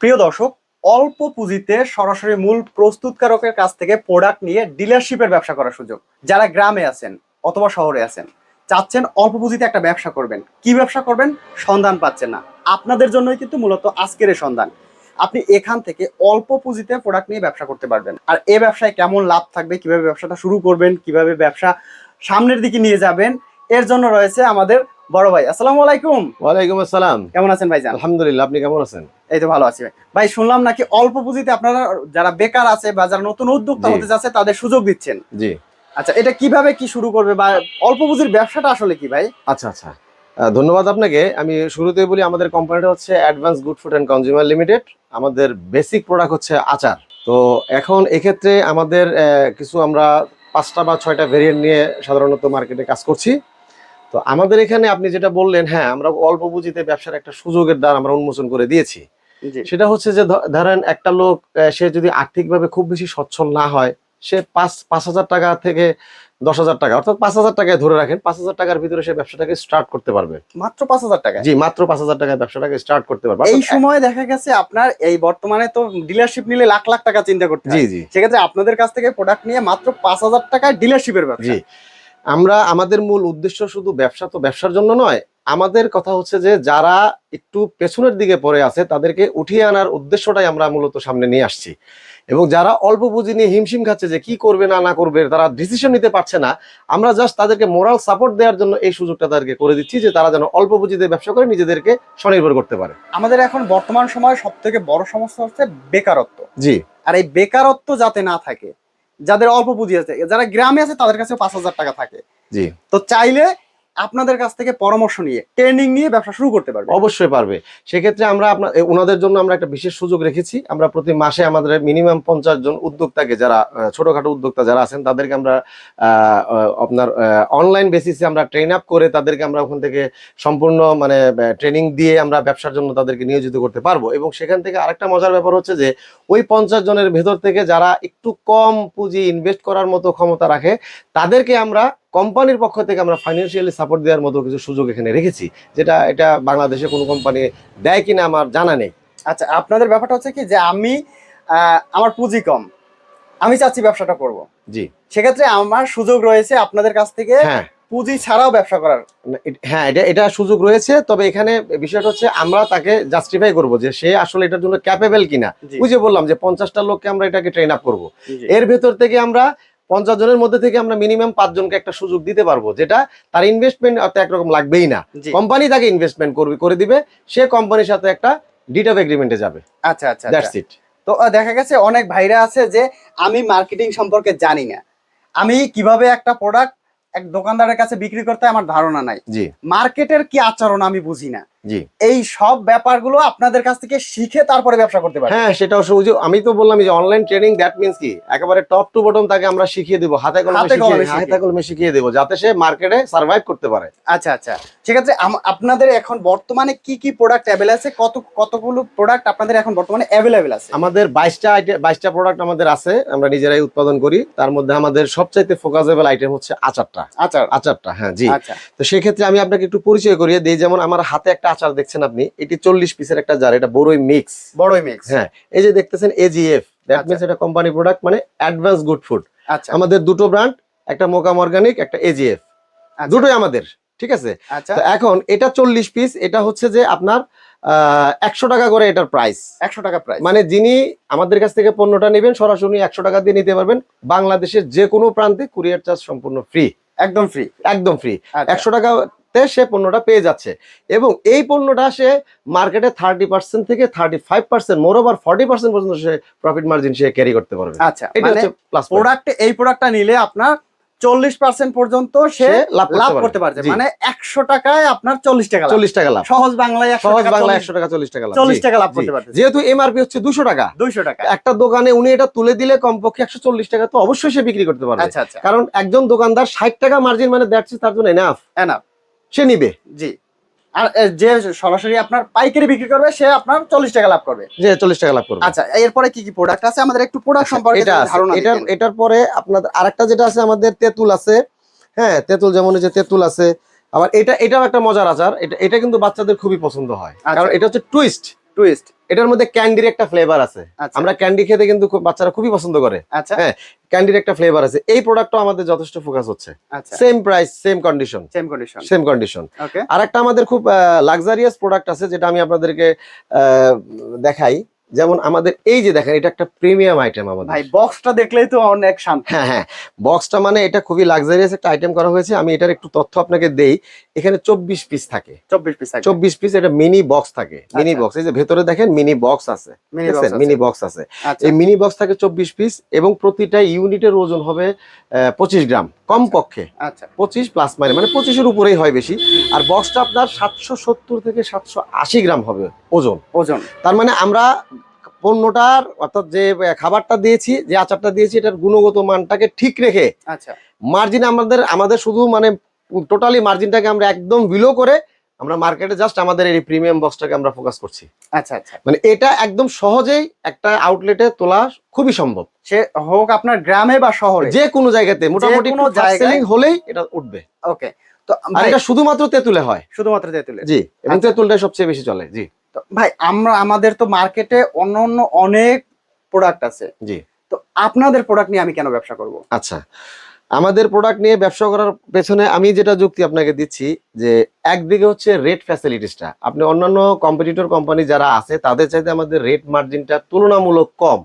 প্রিয় দর্শক অল্প পুঁজিতে সরাসরি মূল প্রস্তুতকারকের কাছ থেকে প্রোডাক্ট নিয়ে ডিলারশিপের ব্যবসা করার সুযোগ। যারা গ্রামে আছেন অথবা শহরে আছেন চাচ্ছেন অল্প পুঁজিতে একটা ব্যবসা করবেন। কি ব্যবসা করবেন? সন্ধান পাচ্ছেন না। আপনাদের জন্যই কিন্তু মূলত আজকের এই সন্ধান। আপনি এখান থেকে অল্প পুঁজিতে প্রোডাক্ট নিয়ে ব্যবসা করতে পারবেন। আর এ ব্যবসায় কেমন লাভ থাকবে? কীভাবে ব্যবসাটা শুরু করবেন? কীভাবে ব্যবসা সামনের দিকে নিয়ে যাবেন? এর জন্য রয়েছে আমাদের বড় ভাই। আসসালামু আলাইকুম। ওয়ালাইকুম আসসালাম। কেমন আছেন ভাইজান? আলহামদুলিল্লাহ আপনি কেমন আছেন? এই তো ভালো আছি ভাই। ভাই শুনলাম নাকি অল্প পুঁজিতে আপনারা যারা বেকার আছে বা যারা নতুন উদ্যোক্তা হতে যাচ্ছে তাদের সুযোগ দিচ্ছেন। জি। আচ্ছা এটা কীভাবে কি শুরু করবে বা অল্প পুঁজির ব্যবসাটা আসলে কি ভাই? আচ্ছা আচ্ছা। ধন্যবাদ আপনাকে। আমি শুরুতেই বলি আমাদের কোম্পানিটা হচ্ছে advance good food and consumer limited আমাদের বেসিক প্রোডাক্ট হচ্ছে আচার। তো এখন এক্ষেত্রে আমাদের কিছু আমরা পাঁচটা বা ছয়টা ভেরিয়েন্ট নিয়ে সাধারণত মার্কেটে কাজ করছি। তো আমাদের এখানে আপনি যেটা বললেন হ্যাঁ আমরা অল্প পুঁজিতে ব্যবসার একটা সুযোগের দ্বার আমরা উন্মোচন করে দিয়েছি। সেটা হচ্ছে যে ধরেন একটা লোক সে যদি আর্থিকভাবে খুব বেশি সচ্ছল না হয় সে পাঁচ পাঁচ হাজার টাকা থেকে দশ হাজার টাকা অর্থাৎ পাঁচ হাজার টাকায় ধরে রাখেন পাঁচ হাজার টাকার ভিতরে সে ব্যবসাটাকে স্টার্ট করতে পারবে। মাত্র পাঁচ হাজার টাকা জি মাত্র পাঁচ হাজার টাকায় ব্যবসাটাকে স্টার্ট করতে পারবে। এই সময় দেখা গেছে আপনার এই বর্তমানে তো ডিলারশিপ নিলে লাখ লাখ টাকা চিন্তা করতে জি জি। সেক্ষেত্রে আপনাদের কাছ থেকে প্রোডাক্ট নিয়ে মাত্র পাঁচ হাজার টাকায় ডিলারশিপের ব্যবসা। জি। আমরা আমাদের মূল উদ্দেশ্য শুধু ব্যবসা তো ব্যবসার জন্য নয় আমাদের কথা হচ্ছে যে যারা একটু পেছনের দিকে পড়ে আছে তাদেরকে উঠিয়ে আনার উদ্দেশ্যটাই আমরা মূলত সামনে নিয়ে আসছি। এবং যারা অল্প পুঁজি নিয়ে হিমশিম খাচ্ছে যে কি করবে না না করবে তারা ডিসিশন নিতে পারছে না আমরা জাস্ট তাদেরকে মোরাল সাপোর্ট দেওয়ার জন্য এই সুযোগটা তাদেরকে করে দিচ্ছি যে তারা যেন অল্প পুঁজিতে ব্যবসা করে নিজেদেরকে স্বনির্ভর করতে পারে। আমাদের এখন বর্তমান সময়ে সব থেকে বড় সমস্যা হচ্ছে বেকারত্ব। জি। আর এই বেকারত্ব যাতে না থাকে যাদের অল্প পুঁজি আছে যারা গ্রামে আছে তাদের কাছে পাঁচ হাজার টাকা থাকে। জি। তো চাইলে আপনাদের কাছ থেকে পরামর্শ নিয়ে ট্রেনিং নিয়ে ব্যবসা শুরু করতে পারবে। অবশ্যই পারবে। সেক্ষেত্রে আমরা আপনার ওনাদের জন্য আমরা একটা বিশেষ সুযোগ রেখেছি। আমরা প্রতি মাসে আমাদের মিনিমাম পঞ্চাশ জন উদ্যোক্তাকে যারা ছোটখাটো উদ্যোক্তা যারা আছেন, তাদেরকে আমরা আপনার অনলাইন বেসিসে আমরা ট্রেন আপ করে তাদেরকে আমরা ওখান থেকে সম্পূর্ণ মানে ট্রেনিং দিয়ে আমরা ব্যবসার জন্য তাদেরকে নিয়োজিত করতে পারব। এবং সেখান থেকে আরেকটা মজার ব্যাপার হচ্ছে যে, ওই পঞ্চাশ জনের ভেতর থেকে যারা একটু কম পুঁজি ইনভেস্ট করার মতো ক্ষমতা রাখে, তাদেরকে আমরা কোম্পানির পক্ষ থেকে আমরা ফাইন্যান্সিয়ালি সাপোর্ট দেওয়ার মতো কিছু সুযোগ এখানে রেখেছি যেটা এটা বাংলাদেশে কোনো কোম্পানি দেয় কিনা আমার জানা নেই। আচ্ছা আপনাদের ব্যাপারটা হচ্ছে কি যে আমি আমার পুঁজি কম আমি চাচ্ছি ব্যবসাটা করব। জি। সেক্ষেত্রে আমার সুযোগ রয়েছে আপনাদের কাছ থেকে হ্যাঁ। পুঁজি ছাড়াও ব্যবসা করার। হ্যাঁ এটা এটা সুযোগ রয়েছে তবে এখানে বিষয়টা হচ্ছে আমরা তাকে জাস্টিফাই করব যে সে আসলে এটার জন্য ক্যাপেবল কিনা। বুঝে বললাম যে পঞ্চাশটা লোককে আমরা এটাকে ট্রেন আপ করব। এর ভেতর থেকে আমরা পঞ্চাশ জনের মধ্যে থেকে আমরা মিনিমাম পাঁচজনকে একটা সুযোগ দিতে পারব যেটা তার ইনভেস্টমেন্ট একরকম লাগবেই না। কোম্পানি তাকে ইনভেস্টমেন্ট করবে করে দিবে সে কোম্পানির সাথে একটা ডিট অফ এগ্রিমেন্টে যাবে। আচ্ছা আচ্ছা দ্যাটস আচ্ছা। ইট তো দেখা গেছে অনেক ভাইরা আছে যে আমি মার্কেটিং সম্পর্কে জানি না। আমি কীভাবে একটা প্রোডাক্ট এক দোকানদারের কাছে বিক্রি করতে আমার ধারণা নাই। জি। মার্কেটের কি আচরণ আমি বুঝি না। জি। এই সব ব্যাপারগুলো আপনাদের কাছ থেকে শিখে তারপরে ব্যবসা করতে পারি হ্যাঁ সেটাও সহজে আমি তো বললাম যে অনলাইন ট্রেনিং দ্যাট মিন্স কি? একেবারে টপ টু বটম তাকে আমরা শিখিয়ে দেবো হাতে কলমে হাতে কলমে শিখিয়ে- দেবো যাতে সে মার্কেটে সার্ভাইভ করতে পারে। আচ্ছা আচ্ছা। সেক্ষেত্রে আম- আপনাদের এখন বর্তমানে কি কি প্রোডাক্ট অ্যাভেলেবল আছে? কত কতগুলো প্রোডাক্ট আপনাদের এখন বর্তমানে অ্যাভেলেবেল আছে? আমাদের বাইশটা আইটেম বাইশটা প্রোডাক্ট আমাদের আছে আমরা নিজেরাই উৎপাদন করি। তার মধ্যে আমাদের সবচাইতে ফোকাসেবল আইটেম হচ্ছে আচারটা। আচার। আচারটা হ্যাঁ জি। আচ্ছা। তো সেক্ষেত্রে আমি আপনাকে একটু পরিচয় করিয়ে দিই যেমন আমার হাতে একটা আচার দেখছেন আপনি এটি চল্লিশ পিসের একটা জার এটা বড়ই মিক্স বড়ই মিক্স হ্যাঁ এই যে দেখতেছেন এজিএফ দ্যাট আচ্ছা। মিনস এটা কোম্পানি প্রোডাক্ট মানে অ্যাডভান্স গুড ফুড আচ্ছা। আমাদের দুটো ব্র্যান্ড একটা মোকাম অর্গানিক একটা এজিএফ আচ্ছা, দুটোই আমাদের ঠিক আছে? আচ্ছা। তো এখন এটা চল্লিশ পিস এটা হচ্ছে যে আপনার একশো টাকা করে এটার প্রাইস একশো টাকা প্রাইস মানে যিনি আমাদের কাছ থেকে পণ্যটা নেবেন সরাসরি একশো টাকা দিয়ে নিতে পারবেন। বাংলাদেশের যে কোনো প্রান্তে কুরিয়ার চার্জ সম্পূর্ণ ফ্রি একদম ফ্রি একদম ফ্রি আচ্ছা। একশো টাকাতে সে পণ্যটা পেয়ে যাচ্ছে। এবং এই পণ্যটা সে মার্কেটে থার্টি পার্সেন্ট থেকে thirty five percent moreover forty percent পর্যন্ত সে প্রফিট মার্জিন সে ক্যারি করতে পারবে। আচ্ছা এটা মানে হচ্ছে প্লাস প্রোডাক্ট এই প্রোডাক্টটা নিলে আপনার চল্লিশ পার্সেন্ট পর্যন্ত সে লাভ করতে পারছে মানে একশো টাকায় আপনার চল্লিশ টাকা চল্লিশ টাকা লাভ। সহজ বাংলায় একশো সহজ টাকা চল্লিশ- একশো টাকা চল্লিশ টাকা লাভ। চল্লিশ টাকা লাভ। করতে পারছে যেহেতু এমআরপি হচ্ছে দুশো টাকা। দুইশো টাকা। একটা দোকানে উনি এটা তুলে দিলে কমপক্ষে একশো চল্লিশ টাকা তো অবশ্যই সে বিক্রি করতে পারবে। আচ্ছা আচ্ছা। কারণ একজন দোকানদার ষাট টাকা মার্জিন মানে দ্যাটস তার জন্য এনাফ এনাফ সে নিবে। জি। আর যে সরাসরি আপনার পাইকারি বিক্রি করবে সে আপনার চল্লিশ টাকা লাভ করবে। যে চল্লিশ টাকা লাভ করবে। আচ্ছা এরপরে কি কি প্রোডাক্ট আছে? আমাদের একটু প্রোডাক্ট সম্পর্কে এটা যদি আছে। ধারণা এটার এটার পরে আপনাদের আরেকটা যেটা আছে আমাদের তেঁতুল আছে। হ্যাঁ তেঁতুল যেমন যে তেঁতুল আছে। আবার এটা এটাও একটা মজার আচার। এটা এটা কিন্তু বাচ্চাদের খুবই পছন্দ হয়। আচ্ছা। কারণ এটা হচ্ছে টুইস্ট টুইস্ট এটার মধ্যে ক্যান্ডির একটা ফ্লেভার আছে। আচ্ছা। আমরা ক্যান্ডি খেতে কিন্তু বাচ্চারা খুবই পছন্দ করে। আচ্ছা। হ্যাঁ। ক্যান্ডির একটা ফ্লেভার আছে। এই প্রোডাক্টটা আমাদের যথেষ্ট ফোকাস হচ্ছে। Same price same condition same condition same condition আর একটা আমাদের খুব লাক্সারিয়াস প্রোডাক্ট আছে যেটা আমি আপনাদেরকে আহ, দেখাই। যেমন আমাদের এই যে দেখেন এটা একটা প্রিমিয়াম আইটেম আমাদের। ভাই বক্সটা দেখলেই তো অনেক শান্তি। হ্যাঁ হ্যাঁ বক্সটা মানে এটা খুবই লাক্সারিয়াস একটা আইটেম করা হয়েছে। আমি এটার একটু তথ্য আপনাকে দেই। এখানে চব্বিশ পিস থাকে। চব্বিশ পিস চব্বিশ পিস এটা মিনি বক্স থাকে। মিনি আচ্ছা। বক্স এই যে ভেতরে দেখেন মিনি বক্স আছে। মিনি বক্স মিনি বক্স আছে। আচ্ছা। এই মিনি বক্স থাকে চব্বিশ পিস এবং প্রতিটা ইউনিটের ওজন হবে পঁচিশ গ্রাম। কম পক্ষে আচ্ছা। পঁচিশ প্লাস মাইনে মানে পঁচিশের উপরেই হয় বেশি। আর বক্সটা আপনার সাতশো সত্তর থেকে সাতশো আশি গ্রাম হবে ওজন। ওজন। তার মানে আমরা পণ্যটার অর্থাৎ যে খাবারটা দিয়েছি যে আচারটা দিয়েছি এটার গুণগত মানটাকে ঠিক রেখে আচ্ছা। মার্জিন আমাদের আমাদের শুধু মানে টোটালি মার্জিনটাকে আমরা একদম বিলো করে আমরা মার্কেটে জাস্ট আমাদের এই প্রিমিয়াম বক্সটাকে আমরা ফোকাস করছি। আচ্ছা আচ্ছা। মানে এটা একদম সহজেই একটা আউটলেটে তোলা খুবই সম্ভব। সে হোক আপনার গ্রামে বা শহরে। যে কোনো জায়গাতে মোটামুটি কোনো জায়গায় হলেই এটা উঠবে। ওকে তো আর এটা শুধুমাত্র তেঁতুলে হয়। শুধুমাত্র তেঁতুলে। জি এবং আচ্ছা। তেঁতুলটাই সবচেয়ে বেশি চলে জি। তো ভাই আমরা আমাদের তো মার্কেটে অন্য অন্য অনেক প্রোডাক্ট আছে। জি। তো আপনাদের প্রোডাক্ট নিয়ে আমি কেন ব্যবসা করব? আচ্ছা। আমাদের প্রোডাক্ট নিয়ে ব্যবসা করার পেছনে আমি যেটা যুক্তি আপনাকে দিচ্ছি যে একদিকে হচ্ছে রেট ফ্যাসিলিটিসটা আপনি অন্যান্য কম্পিটিটর কোম্পানি যারা আছে তাদের চাইতে আমাদের রেট মার্জিনটা তুলনামূলক কম।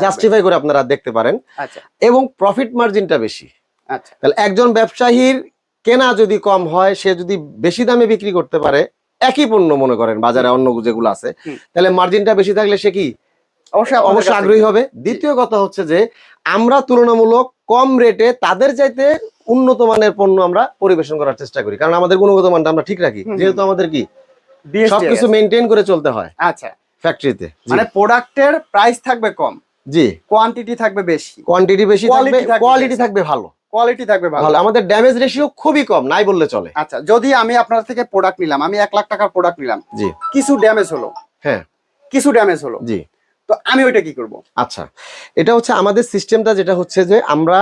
জাস্টিফাই করে আপনারা দেখতে পারেন। আচ্ছা। এবং প্রফিট মার্জিনটা বেশি। আচ্ছা। তাহলে একজন ব্যবসায়ীর কেনা যদি কম হয় সে যদি বেশি দামে বিক্রি করতে পারে একই পণ্য মনে করেন বাজারে অন্য যেগুলো আছে তাহলে মার্জিনটা বেশি থাকলে সে কি? অবশ্যই অবশ্যই আগ্রহী হবে। দ্বিতীয় কথা হচ্ছে যে আমরা তুলনামূলক কম রেটে তাদের চাইতে উন্নত মানের পণ্য আমরা পরিবেশন করার চেষ্টা করি। কারণ আমাদের গুণগত মানটা আমরা ঠিক রাখি। যেহেতু আমাদের কি? সবকিছু মেনটেন করে চলতে হয়। আচ্ছা। ফ্যাক্টরিতে মানে প্রোডাক্টের প্রাইস থাকবে কম। জি। কোয়ান্টিটি থাকবে বেশি। কোয়ান্টিটি বেশি থাকবে কোয়ালিটি থাকবে ভালো। কোয়ালিটি থাকবে ভালো। আমাদের ড্যামেজ রেশিও খুবই কম নাই বললে চলে। আচ্ছা যদি আমি আপনার থেকে প্রোডাক্ট নিলাম আমি এক লাখ টাকার প্রোডাক্ট নিলাম। জি। কিছু ড্যামেজ হলো। হ্যাঁ। কিছু ড্যামেজ হলো। জি। তো আমি ওইটা কি করব? আচ্ছা এটা হচ্ছে আমাদের সিস্টেমটা যেটা হচ্ছে যে আমরা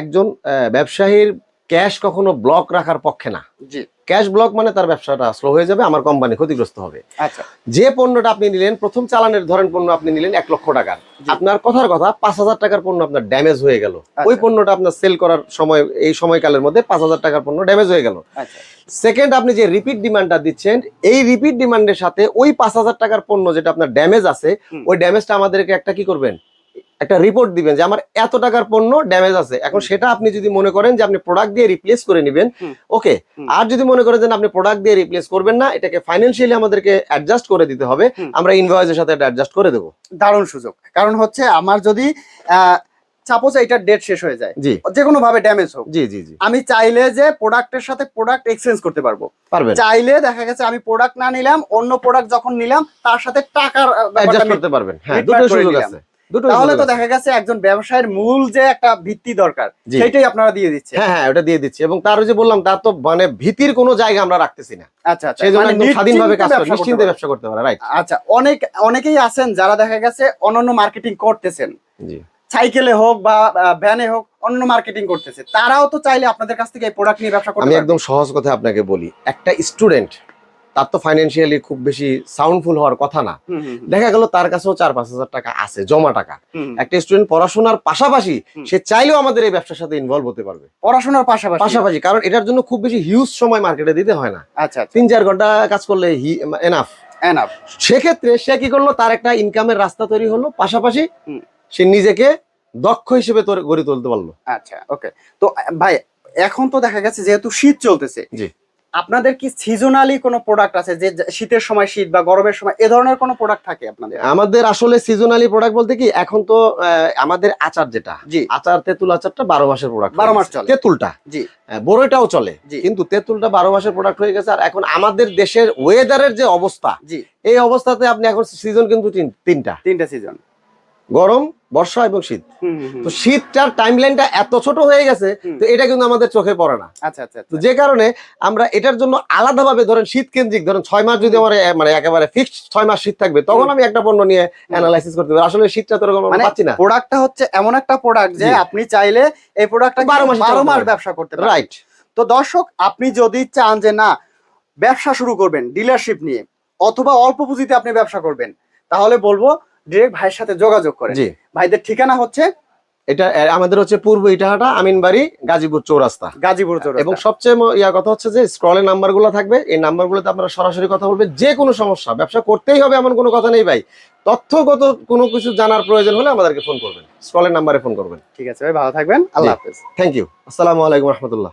একজন ব্যবসায়ীর ক্যাশ কখনো ব্লক রাখার পক্ষে না। জি। ক্যাশ ব্লক মানে তার ব্যবসাটা স্লো হয়ে যাবে আমার কোম্পানি ক্ষতিগ্রস্ত হবে। আচ্ছা। যে পণ্যটা আপনি নিলেন প্রথম চালানের ধরেন পণ্য আপনি নিলেন এক লক্ষ টাকার। আপনার কথার কথা পাঁচ হাজার টাকার পণ্য আপনার ড্যামেজ হয়ে গেল। আচ্ছা। ওই পণ্যটা আপনার সেল করার সময় এই সময়কালের মধ্যে পাঁচ হাজার টাকার পণ্য ড্যামেজ হয়ে গেল। আচ্ছা। সেকেন্ড আপনি যে রিপিট ডিমান্ডটা দিচ্ছেন এই রিপিট ডিমান্ডের সাথে ওই পাঁচ হাজার টাকার পণ্য যেটা আপনার ড্যামেজ আছে ওই ড্যামেজটা আমাদেরকে একটা কি করবেন? একটা রিপোর্ট দিবেন যে আমার এত টাকার পণ্য ড্যামেজ আছে। এখন সেটা আপনি যদি মনে করেন যে আপনি প্রোডাক্ট দিয়ে রিপ্লেস করে নেবেন ওকে আর যদি মনে করেন যে আপনি প্রোডাক্ট দিয়ে রিপ্লেস করবেন না এটাকে ফাইন্যান্সিয়ালি আমাদেরকে অ্যাডজাস্ট করে দিতে হবে। আমরা ইনভয়েসের সাথে এটা অ্যাডজাস্ট করে দেবো। দারুণ সুযোগ। কারণ হচ্ছে আমার যদি সাপোজ এইটার ডেট শেষ হয়ে যায় জি। যে কোনো ভাবে ড্যামেজ হোক জি জি জি। আমি চাইলে যে প্রোডাক্টের সাথে প্রোডাক্ট এক্সচেঞ্জ করতে পারব। পারবেন। চাইলে দেখা গেছে আমি প্রোডাক্ট না নিলাম অন্য প্রোডাক্ট যখন নিলাম তার সাথে টাকার অ্যাডজাস্ট করতে পারবেন। হ্যাঁ দুটো সুযোগ আছে। তাহলে তো দেখা গেছে একজন ব্যবসায়ের মূল যে একটা ভিত্তি দরকার সেটাই আপনারা দিয়ে দিচ্ছে হ্যাঁ হ্যাঁ ওটা দিয়ে দিচ্ছি। এবং তার যে বললাম তার তো মানে ভীতির কোনো জায়গা আমরা রাখতেছি না। আচ্ছা আচ্ছা। মানে স্বাধীনভাবে কাজ করে নিশ্চিন্তে ব্যবসা করতে পারে। ব্যবসা করতে পারে রাইট আচ্ছা অনেক অনেকেই আছেন যারা দেখা গেছে অনন্য মার্কেটিং করতেছেন। জি। সাইকেলে হোক বা ভ্যানে হোক অন্য মার্কেটিং করতেছে। তারাও তো চাইলে আপনাদের কাছ থেকে এই প্রোডাক্ট নিয়ে ব্যবসা করতে আমি একদম সহজ কথা আপনাকে বলি। একটা স্টুডেন্ট তার তো ফাইন্যান্সিয়ালি খুব বেশি সাউন্ডফুল হওয়ার কথা না। দেখা গেল তার কাছেও চার পাঁচ হাজার টাকা আছে জমা টাকা। একটা স্টুডেন্ট পড়াশোনার পাশাপাশি সে চাইলেও আমাদের এই ব্যবসার সাথে ইনভলভ হতে পারবে। পড়াশোনার পাশাপাশি? পাশাপাশি কারণ এটার জন্য খুব বেশি হিউজ সময় মার্কেটে দিতে হয় না। আচ্ছা আচ্ছা। তিন চার ঘণ্টা কাজ করলে এনাফ এনাফ সেক্ষেত্রে সে কি করল? তার একটা ইনকামের রাস্তা তৈরি হলো। পাশাপাশি সে নিজেকে দক্ষ হিসেবে গড়ে তুলতে পারল। আচ্ছা ওকে তো ভাই এখন তো দেখা গেছে যেহেতু শীত চলতেছে জি। আপনাদের কি সিজনালি কোনো প্রোডাক্ট আছে যে শীতের সময় শীত বা গরমের সময় এ ধরনের কোনো প্রোডাক্ট থাকে আপনাদের? আমাদের আসলে সিজনালি প্রোডাক্ট বলতে কি এখন তো আমাদের আচার যেটা জি। আচার তেঁতুল আচারটা বারো মাসের প্রোডাক্ট 12 মাস চলে। তেঁতুলটা জি। আহ, বড়ইটাও চলে। কিন্তু তেঁতুলটা বারো মাসের প্রোডাক্ট হয়ে গেছে আর এখন আমাদের দেশের ওয়েদারের যে অবস্থা জি। এই অবস্থাতে আপনি এখন সিজন কিন্তু তিন- তিনটা। তিনটা সিজন গরম বর্ষা এবং শীত। তো শীতটার টাইম লাইনটা এত ছোট হয়ে গেছে তো এটা কিন্তু আমাদের চোখে পড়ে না। আচ্ছা আচ্ছা তো আচ্ছা। যে কারণে আমরা এটার জন্য আলাদাভাবে ধরেন শীত কেন্দ্রিক ধরেন ছয় মাস যদি আমার মানে একেবারে ফিক্সড ছয় মাস শীত থাকবে তখন আমি একটা পণ্য নিয়ে অ্যানালাইসিস করতে পারি আসলে শীতটা তো এরকম মানে পাচ্ছি না। প্রোডাক্টটা হচ্ছে এমন একটা প্রোডাক্ট যে আপনি চাইলে এই প্রোডাক্টটা বারো মাস বারো মাস ব্যবসা করতে পারেন। রাইট তো দর্শক আপনি যদি চান যে না ব্যবসা শুরু করবেন ডিলারশিপ নিয়ে অথবা অল্প পুঁজিতে আপনি ব্যবসা করবেন তাহলে বলব ডিরেক্ট ভাইয়ের সাথে যোগাযোগ করে। জি। ভাইদের ঠিকানা হচ্ছে এটা আমাদের হচ্ছে পূর্ব ইটাহাটা আমিনবাড়ি গাজীপুর চৌরাস্তা। গাজীপুর চৌরাস্তা। এবং সবচেয়ে ইয়া কথা হচ্ছে যে স্ক্রলের নাম্বারগুলো থাকবে। এই নাম্বারগুলোতে আপনারা সরাসরি কথা বলবেন যে কোনো সমস্যা ব্যবসা করতেই হবে এমন কোনো কথা নেই ভাই। তথ্যগত কোনো কিছু জানার প্রয়োজন হলে আমাদেরকে ফোন করবেন। স্ক্রলের নাম্বারে ফোন করবেন। ঠিক আছে ভাই ভালো থাকবেন। আল্লাহ হাফেজ। থ্যাংক ইউ আসসালামু আলাইকুম রহমতুল্লাহ।